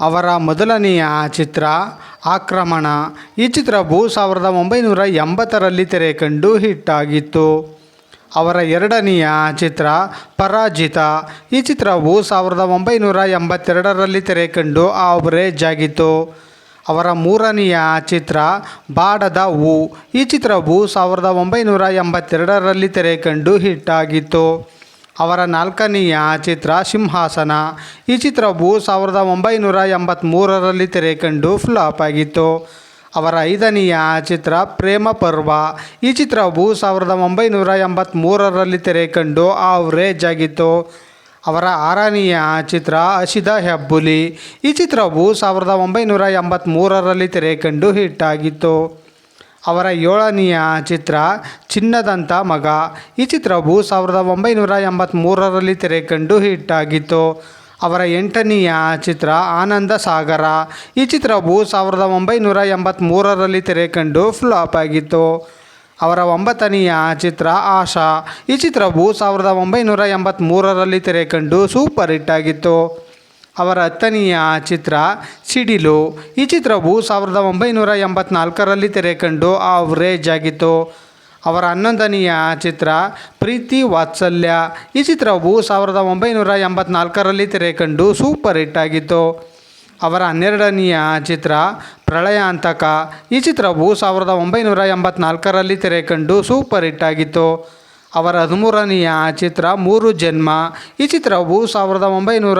ಅವರ ಮೊದಲನೆಯ ಚಿತ್ರ ಆಕ್ರಮಣ. ಈ ಚಿತ್ರವು ಸಾವಿರದ ಒಂಬೈನೂರ ಎಂಬತ್ತರಲ್ಲಿ ತೆರೆ ಕಂಡು ಹಿಟ್ ಆಗಿತ್ತು. ಅವರ ಎರಡನೆಯ ಚಿತ್ರ ಪರಾಜಿತ. ಈ ಚಿತ್ರವು ಸಾವಿರದ ಒಂಬೈನೂರ ಎಂಬತ್ತೆರಡರಲ್ಲಿ ತೆರೆ ಕಂಡು ಆವರೇಜ್ ಆಗಿತ್ತು. ಅವರ ಮೂರನೆಯ ಚಿತ್ರ ಬಾಡದ ಹೂ ಈ ಚಿತ್ರವು ಸಾವಿರದ ಒಂಬೈನೂರ ಎಂಬತ್ತೆರಡರಲ್ಲಿ ತೆರೆ ಕಂಡು ಹಿಟ್ ಆಗಿತ್ತು. ಅವರ ನಾಲ್ಕನೆಯ ಚಿತ್ರ ಸಿಂಹಾಸನ. ಈ ಚಿತ್ರವು ಸಾವಿರದ ಒಂಬೈನೂರ ಎಂಬತ್ತ್ಮೂರರಲ್ಲಿ ತೆರೆ ಕಂಡು ಫ್ಲಾಪ್ ಆಗಿತ್ತು. ಅವರ ಐದನೆಯ ಚಿತ್ರ ಪ್ರೇಮ ಪರ್ವ. ಈ ಚಿತ್ರವು ಸಾವಿರದ ಒಂಬೈನೂರ ಎಂಬತ್ತ್ಮೂರರಲ್ಲಿ ತೆರೆ ಕಂಡು ಆವ್ರೇಜ್ ಆಗಿತ್ತು. ಅವರ ಆರನೆಯ ಚಿತ್ರ ಅಶಿದ ಹೆಬ್ಬುಲಿ. ಈ ಚಿತ್ರವು ಸಾವಿರದ ಒಂಬೈನೂರ ಎಂಬತ್ತ್ಮೂರರಲ್ಲಿ ತೆರೆ ಕಂಡು ಹಿಟ್ ಆಗಿತ್ತು. ಅವರ ಏಳನೆಯ ಚಿತ್ರ ಚಿನ್ನದಂಥ ಮಗ. ಈ ಚಿತ್ರವು ಸಾವಿರದ ಒಂಬೈನೂರ ಎಂಬತ್ತ್ಮೂರರಲ್ಲಿ ತೆರೆ ಕಂಡು ಹಿಟ್ ಆಗಿತ್ತು ಅವರ ಎಂಟನೆಯ ಚಿತ್ರ ಆನಂದ ಸಾಗರ. ಈ ಚಿತ್ರವು ಸಾವಿರದ ಒಂಬೈನೂರ ಎಂಬತ್ತ್ಮೂರರಲ್ಲಿ ತೆರೆ ಕಂಡು ಫ್ಲಾಪ್ ಆಗಿತ್ತು. ಅವರ ಒಂಬತ್ತನೆಯ ಚಿತ್ರ ಆಶಾ. ಈ ಚಿತ್ರವು ಸಾವಿರದ ಒಂಬೈನೂರ ಎಂಬತ್ತ್ಮೂರರಲ್ಲಿ ತೆರೆ ಕಂಡು ಸೂಪರ್ ಹಿಟ್ ಆಗಿತ್ತು. ಅವರ ಹತ್ತನೆಯ ಚಿತ್ರ ಸಿಡಿಲು. ಈ ಚಿತ್ರವು ಸಾವಿರದ ಒಂಬೈನೂರ ಎಂಬತ್ನಾಲ್ಕರಲ್ಲಿ ತೆರೆ ಕಂಡು ಆವ್ರೇಜ್ ಆಗಿತ್ತು. ಅವರ ಹನ್ನೊಂದನೆಯ ಚಿತ್ರ ಪ್ರೀತಿ ವಾತ್ಸಲ್ಯ. ಈ ಚಿತ್ರವು ಸಾವಿರದ ಒಂಬೈನೂರ ಎಂಬತ್ನಾಲ್ಕರಲ್ಲಿ ತೆರೆ ಕಂಡು ಸೂಪರ್ ಹಿಟ್ ಆಗಿತ್ತು. ಅವರ ಹನ್ನೆರಡನೆಯ ಚಿತ್ರ ಪ್ರಳಯಾಂತಕ. ಈ ಚಿತ್ರವು ಸಾವಿರದ ಒಂಬೈನೂರ ಎಂಬತ್ನಾಲ್ಕರಲ್ಲಿ ತೆರೆ ಕಂಡು ಸೂಪರ್ ಹಿಟ್ ಆಗಿತ್ತು. ಅವರ ಹದಿಮೂರನೆಯ ಚಿತ್ರ ಮೂರು ಜನ್ಮ. ಈ ಚಿತ್ರವು ಸಾವಿರದ ಒಂಬೈನೂರ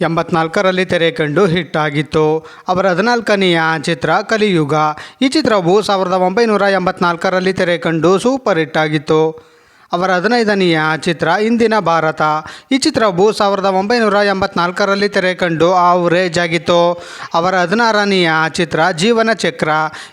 ಎಂಬತ್ನಾಲ್ಕರಲ್ಲಿ ತೆರೆ ಕಂಡು ಹಿಟ್ ಆಗಿತ್ತು ಅವರ ಹದಿನಾಲ್ಕನೆಯ ಚಿತ್ರ ಕಲಿಯುಗ. ಈ ಚಿತ್ರವು ಸಾವಿರದ ಒಂಬೈನೂರ ಎಂಬತ್ನಾಲ್ಕರಲ್ಲಿ ತೆರೆ ಕಂಡು ಸೂಪರ್ ಹಿಟ್ ಆಗಿತ್ತು. ಅವರ ಹದಿನೈದನೆಯ ಚಿತ್ರ ಇಂದಿನ ಭಾರತ. ಈ ಚಿತ್ರವು ಸಾವಿರದ ಒಂಬೈನೂರ ಎಂಬತ್ನಾಲ್ಕರಲ್ಲಿ ತೆರೆ ಕಂಡು ಆವ್ರೇಜ್ ಆಗಿತ್ತು ಅವರ ಹದಿನಾರನೆಯ ಚಿತ್ರ ಜೀವನ ಚಕ್ರ.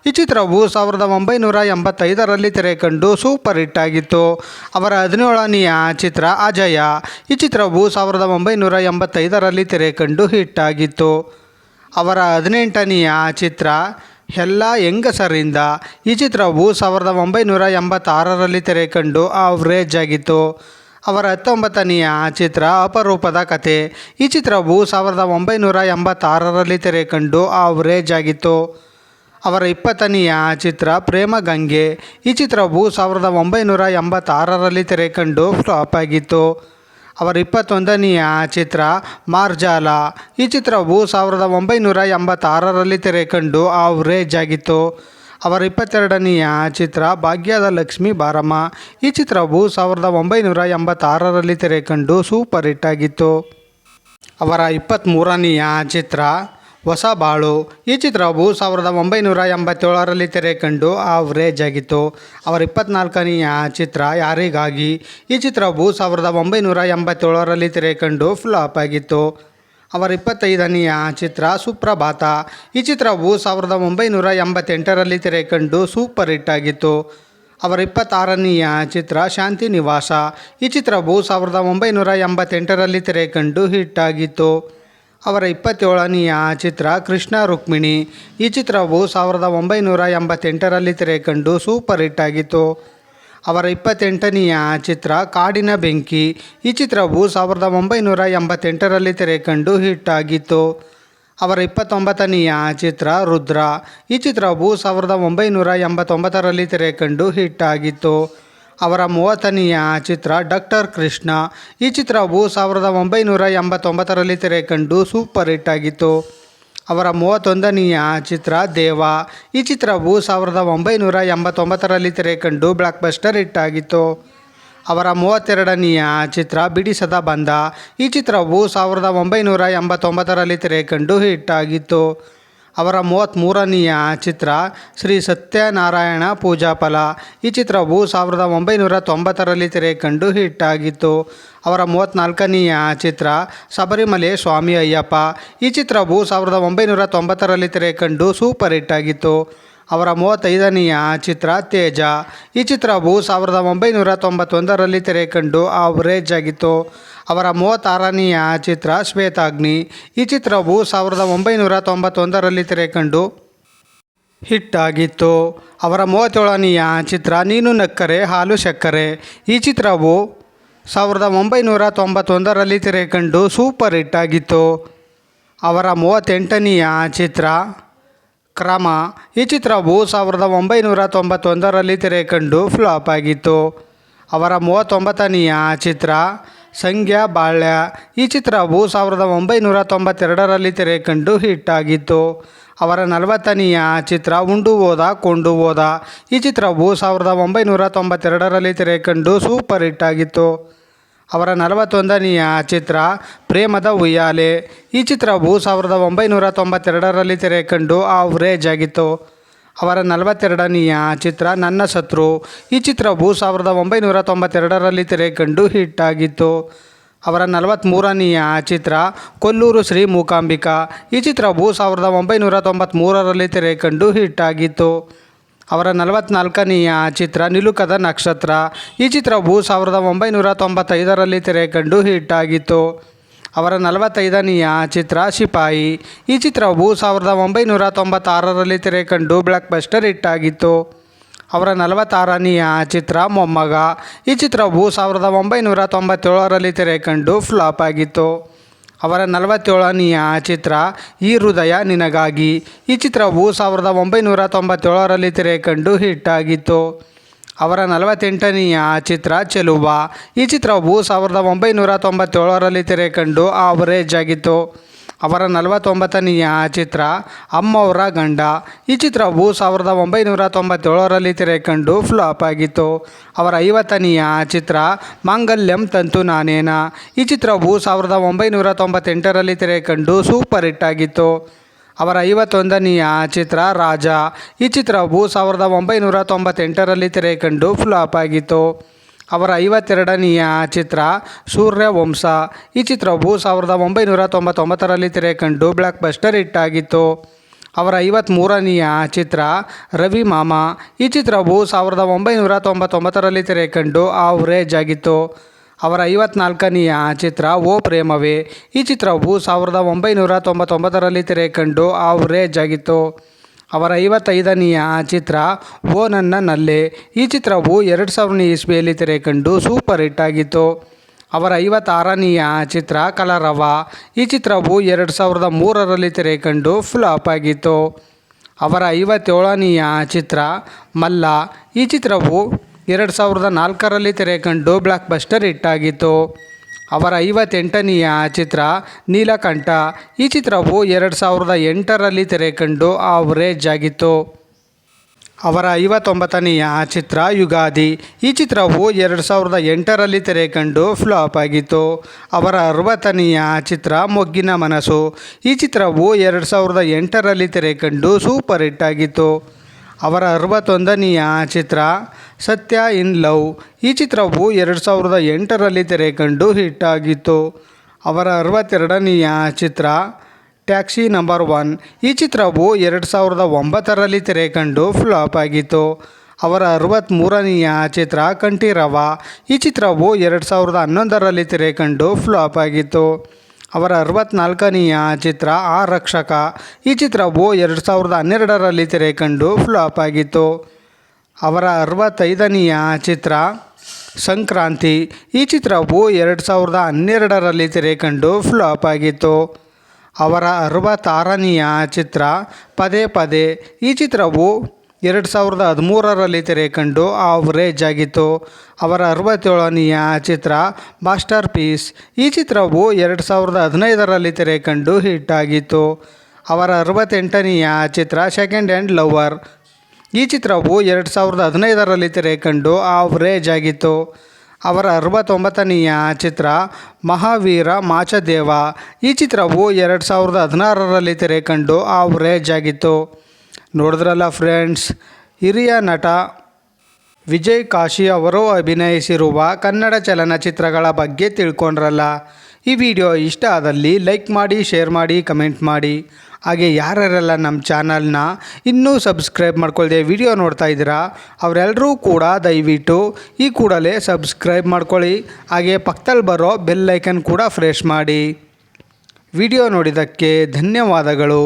ಈ ಚಿತ್ರವು ಸಾವಿರದ ಒಂಬೈನೂರ ಎಂಬತ್ತೈದರಲ್ಲಿ ತೆರೆ ಕಂಡು ಸೂಪರ್ ಹಿಟ್ ಆಗಿತ್ತು. ಅವರ ಹದಿನೇಳನೆಯ ಚಿತ್ರ ಅಜಯ. ಈ ಚಿತ್ರವು ಸಾವಿರದ ಒಂಬೈನೂರ ಎಂಬತ್ತೈದರಲ್ಲಿ ತೆರೆ ಕಂಡು ಹಿಟ್ ಆಗಿತ್ತು. ಅವರ ಹದಿನೆಂಟನೆಯ ಚಿತ್ರ ಎಲ್ಲ ಹೆಂಗಸರಿಂದ ಈ ಚಿತ್ರವು ಸಾವಿರದ ಒಂಬೈನೂರ ಎಂಬತ್ತಾರರಲ್ಲಿ ತೆರೆ ಕಂಡು ಆವ್ರೇಜ್ ಆಗಿತ್ತು. ಅವರ ಹತ್ತೊಂಬತ್ತನೆಯ ಚಿತ್ರ ಅಪರೂಪದ ಕತೆ. ಈ ಚಿತ್ರವು ಸಾವಿರದ ಒಂಬೈನೂರ ಎಂಬತ್ತಾರರಲ್ಲಿ ತೆರೆ ಕಂಡು ಆವ್ರೇಜ್ ಆಗಿತ್ತು. ಅವರ ಇಪ್ಪತ್ತನೆಯ ಚಿತ್ರ ಪ್ರೇಮ ಗಂಗೆ. ಈ ಚಿತ್ರವು ಸಾವಿರದ ಒಂಬೈನೂರ ಎಂಬತ್ತಾರರಲ್ಲಿ ತೆರೆ ಕಂಡು ಫ್ಲಾಪ್ ಆಗಿತ್ತು. ಅವರ ಇಪ್ಪತ್ತೊಂದನೆಯ ಚಿತ್ರ ಮಾರ್ಜಾಲ. ಈ ಚಿತ್ರವು ಸಾವಿರದ ಒಂಬೈನೂರ ಎಂಬತ್ತಾರರಲ್ಲಿ ತೆರೆ ಕಂಡು ಆವ್ರೇಜ್ ಆಗಿತ್ತು. ಅವರ ಇಪ್ಪತ್ತೆರಡನೆಯ ಚಿತ್ರ ಭಾಗ್ಯದ ಲಕ್ಷ್ಮಿ ಬಾರಮ್ಮ. ಈ ಚಿತ್ರವು ಸಾವಿರದ ಒಂಬೈನೂರ ಎಂಬತ್ತಾರರಲ್ಲಿ ತೆರೆ ಕಂಡು ಸೂಪರ್ ಹಿಟ್ ಆಗಿತ್ತು. ಅವರ ಇಪ್ಪತ್ತ್ಮೂರನೆಯ ಚಿತ್ರ ಹೊಸ ಬಾಳು. ಈ ಚಿತ್ರವು ಸಾವಿರದ ಒಂಬೈನೂರ ಎಂಬತ್ತೇಳರಲ್ಲಿ ತೆರೆ ಕಂಡು ಆವ್ರೇಜ್ ಆಗಿತ್ತು. ಅವರ ಇಪ್ಪತ್ನಾಲ್ಕನೆಯ ಚಿತ್ರ ಯಾರಿಗಾಗಿ? ಈ ಚಿತ್ರವು ಸಾವಿರದ ಒಂಬೈನೂರ ಎಂಬತ್ತೇಳರಲ್ಲಿ ತೆರೆ ಕಂಡು ಫ್ಲಾಪ್ ಆಗಿತ್ತು. ಅವರ ಇಪ್ಪತ್ತೈದನೆಯ ಚಿತ್ರ ಸುಪ್ರಭಾತ. ಈ ಚಿತ್ರವು ಸಾವಿರದ ಒಂಬೈನೂರ ಎಂಬತ್ತೆಂಟರಲ್ಲಿ ತೆರೆ ಕಂಡು ಸೂಪರ್ ಹಿಟ್ ಆಗಿತ್ತು. ಅವರ ಇಪ್ಪತ್ತಾರನೆಯ ಚಿತ್ರ ಶಾಂತಿ ನಿವಾಸ. ಈ ಚಿತ್ರವು ಸಾವಿರದ ಒಂಬೈನೂರ ಎಂಬತ್ತೆಂಟರಲ್ಲಿ ತೆರೆ ಕಂಡು ಹಿಟ್ ಆಗಿತ್ತು. ಅವರ ಇಪ್ಪತ್ತೇಳನೆಯ ಚಿತ್ರ ಕೃಷ್ಣ ರುಕ್ಮಿಣಿ. ಈ ಚಿತ್ರವು ಸಾವಿರದ ಒಂಬೈನೂರ ಎಂಬತ್ತೆಂಟರಲ್ಲಿ ತೆರೆ ಕಂಡು ಸೂಪರ್ ಹಿಟ್ ಆಗಿತ್ತು. ಅವರ ಇಪ್ಪತ್ತೆಂಟನೆಯ ಚಿತ್ರ ಕಾಡಿನ ಬೆಂಕಿ. ಈ ಚಿತ್ರವು ಸಾವಿರದ ಒಂಬೈನೂರ ಎಂಬತ್ತೆಂಟರಲ್ಲಿ ತೆರೆ ಕಂಡು ಹಿಟ್ ಆಗಿತ್ತು. ಅವರ ಇಪ್ಪತ್ತೊಂಬತ್ತನೆಯ ಚಿತ್ರ ರುದ್ರ. ಈ ಚಿತ್ರವು ಸಾವಿರದ ಒಂಬೈನೂರ ಎಂಬತ್ತೊಂಬತ್ತರಲ್ಲಿ ತೆರೆ ಕಂಡು ಹಿಟ್ ಆಗಿತ್ತು. ಅವರ ಮೂವತ್ತನೆಯ ಚಿತ್ರ ಡಾಕ್ಟರ್ ಕೃಷ್ಣ. ಈ ಚಿತ್ರವು ಸಾವಿರದ ಒಂಬೈನೂರ ಎಂಬತ್ತೊಂಬತ್ತರಲ್ಲಿ ತೆರೆ ಕಂಡು ಸೂಪರ್ ಹಿಟ್ ಆಗಿತ್ತು. ಅವರ ಮೂವತ್ತೊಂದನೆಯ ಚಿತ್ರ ದೇವ. ಈ ಚಿತ್ರವು ಸಾವಿರದ ಒಂಬೈನೂರ ಎಂಬತ್ತೊಂಬತ್ತರಲ್ಲಿ ತೆರೆ ಕಂಡು ಬ್ಲಾಕ್ ಬಸ್ಟರ್ ಹಿಟ್ ಆಗಿತ್ತು. ಅವರ ಮೂವತ್ತೆರಡನೆಯ ಚಿತ್ರ ಬಿಡಿಸದ ಬಂದ. ಈ ಚಿತ್ರವು ಸಾವಿರದ ಒಂಬೈನೂರ ಎಂಬತ್ತೊಂಬತ್ತರಲ್ಲಿ ತೆರೆ ಕಂಡು ಹಿಟ್ ಆಗಿತ್ತು. ಅವರ ಮೂವತ್ತ್ಮೂರನೆಯ ಚಿತ್ರ ಶ್ರೀ ಸತ್ಯನಾರಾಯಣ ಪೂಜಾಫಲ ಈ ಚಿತ್ರವು ಸಾವಿರದ ಒಂಬೈನೂರ ತೊಂಬತ್ತರಲ್ಲಿ ಹಿಟ್ ಆಗಿತ್ತು. ಅವರ ಮೂವತ್ತ್ನಾಲ್ಕನೆಯ ಚಿತ್ರ ಶಬರಿಮಲೆ ಸ್ವಾಮಿ ಅಯ್ಯಪ್ಪ. ಈ ಚಿತ್ರವು ಸಾವಿರದ ಒಂಬೈನೂರ ತೊಂಬತ್ತರಲ್ಲಿ ತೆರೆ ಕಂಡು ಸೂಪರ್ ಹಿಟ್ ಆಗಿತ್ತು. ಅವರ ಮೂವತ್ತೈದನೆಯ ಚಿತ್ರ ತೇಜ. ಈ ಚಿತ್ರವು ಸಾವಿರದ ಒಂಬೈನೂರ ತೊಂಬತ್ತೊಂದರಲ್ಲಿ ತೆರೆ ಕಂಡು ಆವರೇಜ್ ಆಗಿತ್ತು. ಅವರ ಮೂವತ್ತಾರನೆಯ ಚಿತ್ರ ಶ್ವೇತಾಗ್ನಿ. ಈ ಚಿತ್ರವು ಸಾವಿರದ ಒಂಬೈನೂರ ತೊಂಬತ್ತೊಂದರಲ್ಲಿ ತೆರೆ ಕಂಡು ಹಿಟ್ ಆಗಿತ್ತು. ಅವರ ಮೂವತ್ತೇಳನೆಯ ಚಿತ್ರ ನೀನು ನಕ್ಕರೆ, ಹಾಲು ಸಕ್ಕರೆ ಈ ಚಿತ್ರವು ಸಾವಿರದ ಒಂಬೈನೂರ ತೊಂಬತ್ತೊಂದರಲ್ಲಿ ತೆರೆ ಕಂಡು ಸೂಪರ್ ಹಿಟ್ ಆಗಿತ್ತು. ಅವರ ಮೂವತ್ತೆಂಟನೆಯ ಚಿತ್ರ ಕ್ರಮ. ಈ ಚಿತ್ರವು ಸಾವಿರದ ಒಂಬೈನೂರ ತೊಂಬತ್ತೊಂದರಲ್ಲಿ ತೆರೆ ಕಂಡು ಫ್ಲಾಪ್ ಆಗಿತ್ತು. ಅವರ ಮೂವತ್ತೊಂಬತ್ತನೆಯ ಚಿತ್ರ ಸಂಖ್ಯಾ ಬಾಳ್ಯ. ಈ ಚಿತ್ರವು ಸಾವಿರದ ಒಂಬೈನೂರ ತೊಂಬತ್ತೆರಡರಲ್ಲಿ ತೆರೆ ಕಂಡು ಹಿಟ್ ಆಗಿತ್ತು. ಅವರ ನಲವತ್ತನೆಯ ಚಿತ್ರ ಉಂಡು ಹೋದ, ಕೊಂಡು ಹೋದ. ಈ ಚಿತ್ರವು ಸಾವಿರದ ಒಂಬೈನೂರ ತೊಂಬತ್ತೆರಡರಲ್ಲಿ ತೆರೆ ಕಂಡು ಸೂಪರ್ ಹಿಟ್ ಆಗಿತ್ತು. ಅವರ ನಲವತ್ತೊಂದನೆಯ ಚಿತ್ರ ಪ್ರೇಮದ ಉಯ್ಯಾಲೆ. ಈ ಚಿತ್ರವು ಸಾವಿರದ ಒಂಬೈನೂರ ತೊಂಬತ್ತೆರಡರಲ್ಲಿ ತೆರೆ ಕಂಡು ಆವ್ರೇಜ್ ಆಗಿತ್ತು ಅವರ ನಲವತ್ತೆರಡನೆಯ ಚಿತ್ರ ನನ್ನ ಶತ್ರು. ಈ ಚಿತ್ರವು ಸಾವಿರದ ಒಂಬೈನೂರ ತೊಂಬತ್ತೆರಡರಲ್ಲಿ ತೆರೆ ಕಂಡು ಹಿಟ್ ಆಗಿತ್ತು ಅವರ ನಲವತ್ತ್ಮೂರನೆಯ ಚಿತ್ರ ಕೊಲ್ಲೂರು ಶ್ರೀ ಮೂಕಾಂಬಿಕಾ. ಈ ಚಿತ್ರವು ಸಾವಿರದ ಒಂಬೈನೂರ ತೊಂಬತ್ತ್ಮೂರರಲ್ಲಿ ತೆರೆ ಕಂಡು ಹಿಟ್ ಆಗಿತ್ತು ಅವರ ನಲವತ್ನಾಲ್ಕನೆಯ ಚಿತ್ರ ನಿಲುಕದ ನಕ್ಷತ್ರ. ಈ ಚಿತ್ರವು ಸಾವಿರದ ಒಂಬೈನೂರ ತೊಂಬತ್ತೈದರಲ್ಲಿ ತೆರೆ ಕಂಡು ಹಿಟ್ ಆಗಿತ್ತು ಅವರ ನಲವತ್ತೈದನೆಯ ಚಿತ್ರ ಶಿಪಾಯಿ ಈ ಚಿತ್ರವು ಸಾವಿರದ ಒಂಬೈನೂರ ತೊಂಬತ್ತಾರರಲ್ಲಿ ತೆರೆ ಕಂಡು ಬ್ಲಾಕ್ ಬಸ್ಟರ್ ಹಿಟ್ ಆಗಿತ್ತು ಅವರ ನಲವತ್ತಾರನೆಯ ಚಿತ್ರ ಮೊಮ್ಮಗ. ಈ ಚಿತ್ರವು ಸಾವಿರದ ಒಂಬೈನೂರ ತೊಂಬತ್ತೇಳರಲ್ಲಿ ತೆರೆ ಕಂಡು ಫ್ಲಾಪ್ ಆಗಿತ್ತು. ಅವರ ನಲವತ್ತೇಳನೆಯ ಚಿತ್ರ, ಈ ಹೃದಯ ನಿನಗಾಗಿ ಈ ಚಿತ್ರವು ಸಾವಿರದ ಒಂಬೈನೂರ ತೊಂಬತ್ತೇಳರಲ್ಲಿ ತೆರೆ ಕಂಡು ಹಿಟ್ ಆಗಿತ್ತು. ಅವರ ನಲವತ್ತೆಂಟನೆಯ ಚಿತ್ರ, ಚೆಲುವ ಈ ಚಿತ್ರವು ಸಾವಿರದ ಒಂಬೈನೂರ ತೊಂಬತ್ತೇಳರಲ್ಲಿ ತೆರೆ ಕಂಡು ಆವರೇಜ್ ಆಗಿತ್ತು. ಅವರ ನಲವತ್ತೊಂಬತ್ತನೆಯ ಚಿತ್ರ ಅಮ್ಮವರ ಗಂಡ. ಈ ಚಿತ್ರವು ಸಾವಿರದ ಒಂಬೈನೂರ ತೊಂಬತ್ತೇಳರಲ್ಲಿ ತೆರೆ ಕಂಡು ಫ್ಲಾಪ್ ಆಗಿತ್ತು. ಅವರ ಐವತ್ತನೆಯ ಚಿತ್ರ ಮಾಂಗಲ್ಯಂ ತಂತು ನಾನೇನ. ಈ ಚಿತ್ರವು ಸಾವಿರದ ಒಂಬೈನೂರ ತೊಂಬತ್ತೆಂಟರಲ್ಲಿ ತೆರೆ ಕಂಡು ಸೂಪರ್ ಹಿಟ್ ಆಗಿತ್ತು. ಅವರ ಐವತ್ತೊಂದನೆಯ ಚಿತ್ರ ರಾಜ. ಈ ಚಿತ್ರವು ಸಾವಿರದ ಒಂಬೈನೂರ ತೊಂಬತ್ತೆಂಟರಲ್ಲಿ ತೆರೆ ಕಂಡು ಫ್ಲಾಪ್ ಆಗಿತ್ತು. ಅವರ ಐವತ್ತೆರಡನೆಯ ಚಿತ್ರ ಸೂರ್ಯವಂಶ. ಈ ಚಿತ್ರವು ಸಾವಿರದ ಒಂಬೈನೂರ ತೊಂಬತ್ತೊಂಬತ್ತರಲ್ಲಿ ತೆರೆ ಕಂಡು ಬ್ಲಾಕ್ ಬಸ್ಟರ್ ಹಿಟ್ ಆಗಿತ್ತು ಅವರ ಐವತ್ತ್ಮೂರನೆಯ ಚಿತ್ರ ರವಿ ಮಾಮ. ಈ ಚಿತ್ರವು ಸಾವಿರದ ಒಂಬೈನೂರ ತೊಂಬತ್ತೊಂಬತ್ತರಲ್ಲಿ ತೆರೆ ಕಂಡು ಆವ್ರೇಜ್ ಆಗಿತ್ತು. ಅವರ ಐವತ್ನಾಲ್ಕನೆಯ ಚಿತ್ರ ಓ ಪ್ರೇಮವೇ. ಈ ಚಿತ್ರವು ಸಾವಿರದ ಒಂಬೈನೂರ ತೊಂಬತ್ತೊಂಬತ್ತರಲ್ಲಿ ತೆರೆ ಕಂಡು ಆವ್ರೇಜ್ ಆಗಿತ್ತು. ಅವರ ಐವತ್ತೈದನೆಯ ಚಿತ್ರ, ಓ ನನ್ನ ನಲ್ಲೆ. ಈ ಚಿತ್ರವು ಎರಡು ಸಾವಿರನೇ ಇಸ್ವಿಯಲ್ಲಿ ತೆರೆ ಕಂಡು ಸೂಪರ್ ಹಿಟ್ ಆಗಿತ್ತು. ಅವರ ಐವತ್ತಾರನೆಯ ಚಿತ್ರ, ಕಲರವ. ಈ ಚಿತ್ರವು ಎರಡು ಸಾವಿರದ ಮೂರರಲ್ಲಿ ತೆರೆ ಕಂಡು ಫ್ಲಾಪ್ ಆಗಿತ್ತು. ಅವರ ಐವತ್ತೇಳನೆಯ ಚಿತ್ರ, ಮಲ್ಲ. ಈ ಚಿತ್ರವು ಎರಡು ಸಾವಿರದ ನಾಲ್ಕರಲ್ಲಿ ತೆರೆ ಕಂಡು ಬ್ಲಾಕ್ ಬಸ್ಟರ್ ಹಿಟ್ ಆಗಿತ್ತು. ಅವರ ಐವತ್ತೆಂಟನೆಯ ಚಿತ್ರ ನೀಲಕಂಠ. ಈ ಚಿತ್ರವು ಎರಡು ಸಾವಿರದ ಎಂಟರಲ್ಲಿ ತೆರೆ ಕಂಡು ಆವರೇಜ್ ಆಗಿತ್ತು. ಅವರ ಐವತ್ತೊಂಬತ್ತನೆಯ ಚಿತ್ರ ಯುಗಾದಿ. ಈ ಚಿತ್ರವು ಎರಡು ಸಾವಿರದ ಎಂಟರಲ್ಲಿ ತೆರೆ ಕಂಡು ಫ್ಲಾಪ್ ಆಗಿತ್ತು. ಅವರ ಅರವತ್ತನೆಯ ಚಿತ್ರ ಮೊಗ್ಗಿನ ಮನಸ್ಸು. ಈ ಚಿತ್ರವು ಎರಡು ಸಾವಿರದ ಎಂಟರಲ್ಲಿ ತೆರೆ ಕಂಡು ಸೂಪರ್ ಹಿಟ್ ಆಗಿತ್ತು. ಅವರ ಅರವತ್ತೊಂದನೆಯ ಚಿತ್ರ, ಸತ್ಯ ಇನ್ ಲವ್. ಈ ಚಿತ್ರವು ಎರಡು ಸಾವಿರದ ಎಂಟರಲ್ಲಿ ತೆರೆ ಕಂಡು ಹಿಟ್ ಆಗಿತ್ತು. ಅವರ ಅರವತ್ತೆರಡನೆಯ ಚಿತ್ರ, ಟ್ಯಾಕ್ಸಿ ನಂಬರ್ ಒನ್. ಈ ಚಿತ್ರವು ಎರಡು ಸಾವಿರದ ಒಂಬತ್ತರಲ್ಲಿ ತೆರೆ ಕಂಡು ಫ್ಲಾಪ್ ಆಗಿತ್ತು. ಅವರ ಅರವತ್ತ್ಮೂರನೆಯ ಚಿತ್ರ, ಕಂಠೀರವ. ಈ ಚಿತ್ರವು ಎರಡು ಸಾವಿರದ ಹನ್ನೊಂದರಲ್ಲಿ ತೆರೆ ಕಂಡು ಫ್ಲಾಪ್ ಆಗಿತ್ತು. ಅವರ ಅರವತ್ನಾಲ್ಕನೆಯ ಚಿತ್ರ ಆ ರಕ್ಷಕ. ಈ ಚಿತ್ರವು ಎರಡು ಸಾವಿರದ ಹನ್ನೆರಡರಲ್ಲಿ ತೆರೆ ಕಂಡು ಫ್ಲಾಪ್ ಆಗಿತ್ತು. ಅವರ ಅರವತ್ತೈದನೆಯ ಚಿತ್ರ ಸಂಕ್ರಾಂತಿ. ಈ ಚಿತ್ರವು ಎರಡು ಸಾವಿರದ ಹನ್ನೆರಡರಲ್ಲಿ ತೆರೆ ಕಂಡು ಫ್ಲಾಪ್ ಆಗಿತ್ತು. ಅವರ ಅರವತ್ತಾರನೆಯ ಚಿತ್ರ ಪದೇ ಪದೇ. ಈ ಚಿತ್ರವು ಎರಡು ಸಾವಿರದ ಹದಿಮೂರರಲ್ಲಿ ತೆರೆ ಕಂಡು ಆವರೇಜ್ ಆಗಿತ್ತು ಅವರ ಅರವತ್ತೇಳನೆಯ ಚಿತ್ರ ಮಾಸ್ಟರ್ ಪೀಸ್. ಈ ಚಿತ್ರವು ಎರಡು ಸಾವಿರದ ಹದಿನೈದರಲ್ಲಿ ತೆರೆ ಕಂಡು ಹಿಟ್ ಆಗಿತ್ತು ಅವರ ಅರವತ್ತೆಂಟನೆಯ ಚಿತ್ರ ಸೆಕೆಂಡ್ ಹ್ಯಾಂಡ್ ಲವರ್. ಈ ಚಿತ್ರವು ಎರಡು ಸಾವಿರದ ಹದಿನೈದರಲ್ಲಿ ತೆರೆ ಕಂಡು ಆವರೇಜ್ ಆಗಿತ್ತು ಅವರ ಅರವತ್ತೊಂಬತ್ತನೆಯ ಚಿತ್ರ ಮಹಾವೀರ ಮಾಚದೇವ. ಈ ಚಿತ್ರವು ಎರಡು ಸಾವಿರದ ಹದಿನಾರರಲ್ಲಿ ತೆರೆ ಕಂಡು ಆವ್ರೇಜ್ ಆಗಿತ್ತು ನೋಡಿದ್ರಲ್ಲ ಫ್ರೆಂಡ್ಸ್ ಹಿರಿಯ ನಟ ವಿಜಯ್ ಕಾಶಿ ಅವರು ಅಭಿನಯಿಸಿರುವ ಕನ್ನಡ ಚಲನಚಿತ್ರಗಳ ಬಗ್ಗೆ ತಿಳ್ಕೊಂಡ್ರಲ್ಲ. ಈ ವಿಡಿಯೋ ಇಷ್ಟ ಆದಲ್ಲಿ ಲೈಕ್ ಮಾಡಿ ಶೇರ್ ಮಾಡಿ ಕಮೆಂಟ್ ಮಾಡಿ. ಹಾಗೆ ಯಾರ್ಯಾರೆಲ್ಲ ನಮ್ಮ ಚಾನಲ್ನ ಇನ್ನೂ ಸಬ್ಸ್ಕ್ರೈಬ್ ಮಾಡ್ಕೊಳ್ದೆ ವಿಡಿಯೋ ನೋಡ್ತಾ ಇದ್ದೀರಾ ಅವರೆಲ್ಲರೂ ಕೂಡ ದಯವಿಟ್ಟು ಈ ಕೂಡಲೇ ಸಬ್ಸ್ಕ್ರೈಬ್ ಮಾಡ್ಕೊಳ್ಳಿ. ಹಾಗೆ ಪಕ್ಕದಲ್ಲಿ ಬರೋ ಬೆಲ್ ಐಕನ್ ಕೂಡ ಫ್ರೆಶ್ ಮಾಡಿ. ವಿಡಿಯೋ ನೋಡಿದ್ದಕ್ಕೆ ಧನ್ಯವಾದಗಳು.